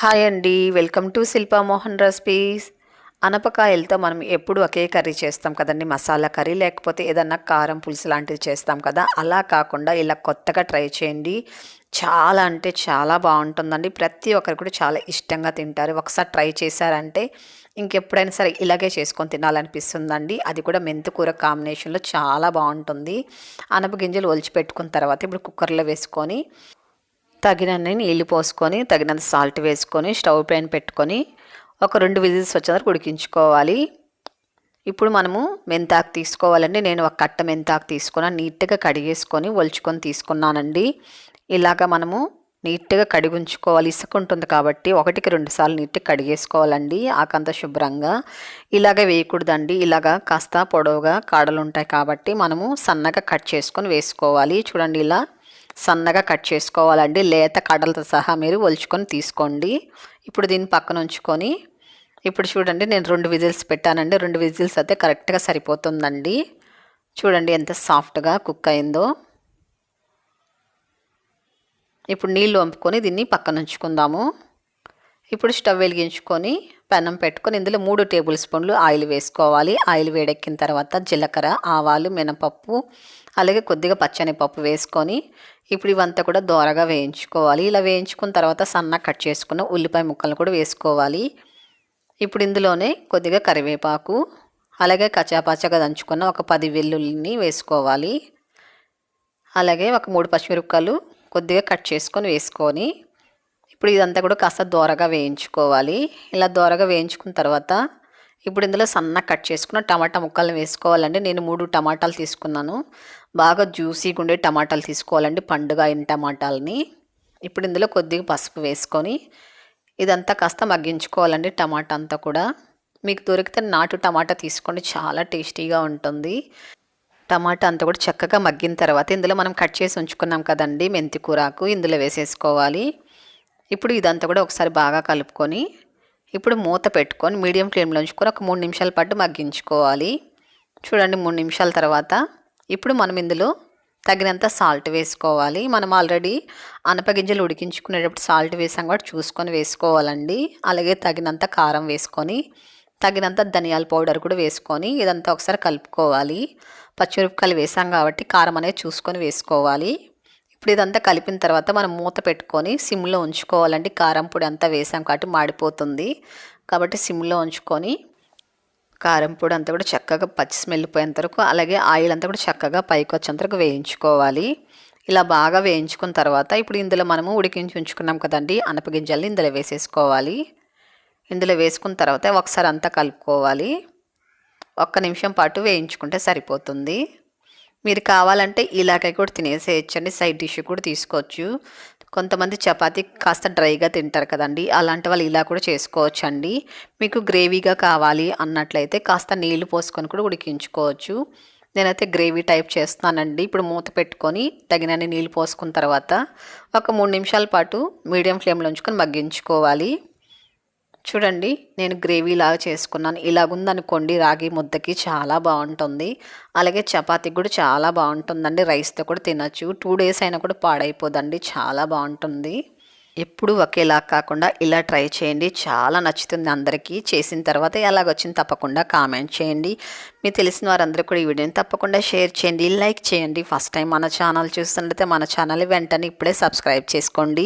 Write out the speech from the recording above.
Hi అండి. Welcome to Shilpa Mohan recipes. అనపకాయలతో మనం ఎప్పుడు ఒకే కర్రీ చేస్తాం కదండి. మసాలా కర్రీ లేకపోతే ఏదన్నా కారం పులుసు లాంటిది చేస్తాం కదా. అలా కాకుండా ఇలా కొత్తగా ట్రై చేయండి. చాలా అంటే చాలా బాగుంటుందండి. ప్రతి ఒక్కరు కూడా చాలా ఇష్టంగా తింటారు. ఒకసారి ట్రై చేశారంటే ఇంకెప్పుడైనా సరే ఇలాగే చేసుకొని తినాలనిపిస్తుందండి. అది కూడా మెంతుకూర కాంబినేషన్లో చాలా బాగుంటుంది. అనప గింజలు ఒలిచిపెట్టుకున్న తర్వాత ఇప్పుడు కుక్కర్లో వేసుకొని తగినన్ని నీళ్ళు పోసుకొని తగినంత సాల్ట్ వేసుకొని స్టవ్ పైన పెట్టుకొని ఒక రెండు విజిల్స్ వచ్చేందుకు ఉడికించుకోవాలి. ఇప్పుడు మనము మెంతాకు తీసుకోవాలండి. నేను ఒక కట్ట మెంతాకు తీసుకున్నాను నీట్గా కడిగేసుకొని ఒలుచుకొని తీసుకున్నానండి. ఇలాగ మనము నీట్గా కడిగుంచుకోవాలి. ఇసుక ఉంటుంది కాబట్టి ఒకటికి రెండు సార్లు నీట్గా కడిగేసుకోవాలండి. ఆకంత శుభ్రంగా. ఇలాగ వేయకూడదండి. ఇలాగ కాస్త పొడవుగా కాడలు ఉంటాయి కాబట్టి మనము సన్నగా కట్ చేసుకొని వేసుకోవాలి. చూడండి ఇలా సన్నగా కట్ చేసుకోవాలండి. లేత కడలతో సహా మీరు ఒలుచుకొని తీసుకోండి. ఇప్పుడు దీన్ని పక్కన ఉంచుకొని ఇప్పుడు చూడండి నేను రెండు విజిల్స్ పెట్టానండి. రెండు విజిల్స్ అయితే కరెక్ట్గా సరిపోతుందండి. చూడండి ఎంత సాఫ్ట్గా కుక్ అయిందో. ఇప్పుడు నీళ్ళు వంపుకొని దీన్ని పక్కన ఉంచుకుందాము. ఇప్పుడు స్టవ్ వెలిగించుకొని పెనం పెట్టుకొని ఇందులో మూడు టేబుల్ స్పూన్లు ఆయిల్ వేసుకోవాలి. ఆయిల్ వేడెక్కిన తర్వాత జీలకర్ర ఆవాలు మినపప్పు అలాగే కొద్దిగా పచ్చని పప్పు వేసుకొని ఇప్పుడు ఇవంతా కూడా దోరగా వేయించుకోవాలి. ఇలా వేయించుకున్న తర్వాత సన్న కట్ చేసుకున్న ఉల్లిపాయ ముక్కలు కూడా వేసుకోవాలి. ఇప్పుడు ఇందులోనే కొద్దిగా కరివేపాకు అలాగే కచాపచగా దంచుకున్న ఒక పది వెల్లుల్లిని వేసుకోవాలి. అలాగే ఒక మూడు పచ్చిమిరపకాయలు కొద్దిగా కట్ చేసుకొని వేసుకొని ఇప్పుడు ఇదంతా కూడా కాస్త దోరగా వేయించుకోవాలి. ఇలా దోరగా వేయించుకున్న తర్వాత ఇప్పుడు ఇందులో సన్న కట్ చేసుకున్న టమాటా ముక్కలను వేసుకోవాలండి. నేను మూడు టమాటాలు తీసుకున్నాను. బాగా జ్యూసీగా ఉండే టమాటాలు తీసుకోవాలండి పండుగ అయిన టమాటాలని. ఇప్పుడు ఇందులో కొద్దిగా పసుపు వేసుకొని ఇదంతా కాస్త మగ్గించుకోవాలండి టమాటా అంతా కూడా. మీకు దొరికితే నాటు టమాటా తీసుకోండి. చాలా టేస్టీగా ఉంటుంది. టమాటా అంతా కూడా చక్కగా మగ్గిన తర్వాత ఇందులో మనం కట్ చేసి ఉంచుకున్నాం కదండి మెంతికూరాకు. ఇందులో వేసేసుకోవాలి. ఇప్పుడు ఇదంతా కూడా ఒకసారి బాగా కలుపుకొని ఇప్పుడు మూత పెట్టుకొని మీడియం ఫ్లేమ్లో ఉంచుకొని ఒక మూడు నిమిషాల పాటు మగ్గించుకోవాలి. చూడండి మూడు నిమిషాల తర్వాత ఇప్పుడు మనం ఇందులో తగినంత సాల్ట్ వేసుకోవాలి. మనం ఆల్రెడీ అనపగింజలు ఉడికించుకునేటప్పుడు సాల్ట్ వేసాం కాబట్టి చూసుకొని వేసుకోవాలండి. అలాగే తగినంత కారం వేసుకొని తగినంత ధనియాల పౌడర్ కూడా వేసుకొని ఇదంతా ఒకసారి కలుపుకోవాలి. పచ్చిమిరపకాయలు వేసాం కాబట్టి కారం అనేది చూసుకొని వేసుకోవాలి. ఇప్పుడు ఇదంతా కలిపిన తర్వాత మనం మూత పెట్టుకొని సిమ్లో ఉంచుకోవాలండి. కారం పొడి అంతా వేసాం కాబట్టి మాడిపోతుంది. కాబట్టి సిమ్లో ఉంచుకొని కారం పొడి అంతా కూడా చక్కగా పచ్చి స్మెల్ పోయేంత వరకు అలాగే ఆయిల్ అంతా కూడా చక్కగా పైకి వచ్చేంత వరకు వేయించుకోవాలి. ఇలా బాగా వేయించుకున్న తర్వాత ఇప్పుడు ఇందులో మనము ఉడికించి ఉంచుకున్నాం కదండి అనపగింజల్ని ఇందులో వేసేసుకోవాలి. ఇందులో వేసుకున్న తర్వాత ఒకసారి అంతా కలుపుకోవాలి. ఒక్క నిమిషం పాటు వేయించుకుంటే సరిపోతుంది. మీరు కావాలంటే ఇలాగ కూడా తినేసేయచ్చండి. సైడ్ డిష్ కూడా తీసుకోవచ్చు. కొంతమంది చపాతీ కాస్త డ్రైగా తింటారు కదండి. అలాంటి వాళ్ళు ఇలా కూడా చేసుకోవచ్చు అండి మీకు గ్రేవీగా కావాలి అన్నట్లయితే కాస్త నీళ్ళు పోసుకొని కూడా ఉడికించుకోవచ్చు. నేనైతే గ్రేవీ టైప్ చేస్తానండి ఇప్పుడు మూత పెట్టుకొని తగినన్ని నీళ్ళు పోసుకున్న తర్వాత ఒక మూడు నిమిషాల పాటు మీడియం ఫ్లేమ్లో ఉంచుకొని మగ్గించుకోవాలి. చూడండి నేను గ్రేవీ లాగా చేసుకున్నాను. ఇలాగుందనుకోండి రాగి ముద్దకి చాలా బాగుంటుంది. అలాగే చపాతీకి కూడా చాలా బాగుంటుందండి. రైస్తో కూడా తినచ్చు. టూ డేస్ అయినా కూడా పాడైపోదండి. చాలా బాగుంటుంది. ఎప్పుడు ఒకేలా కాకుండా ఇలా ట్రై చేయండి. చాలా నచ్చుతుంది అందరికీ. చేసిన తర్వాత ఎలాగొచ్చింది తప్పకుండా కామెంట్ చేయండి. మీకు తెలిసిన వారందరూ కూడా ఈ వీడియోని తప్పకుండా షేర్ చేయండి లైక్ చేయండి. ఫస్ట్ టైం మన ఛానల్ చూస్తున్నట్లయితే మన ఛానల్ వెంటనే ఇప్పుడే సబ్స్క్రైబ్ చేసుకోండి.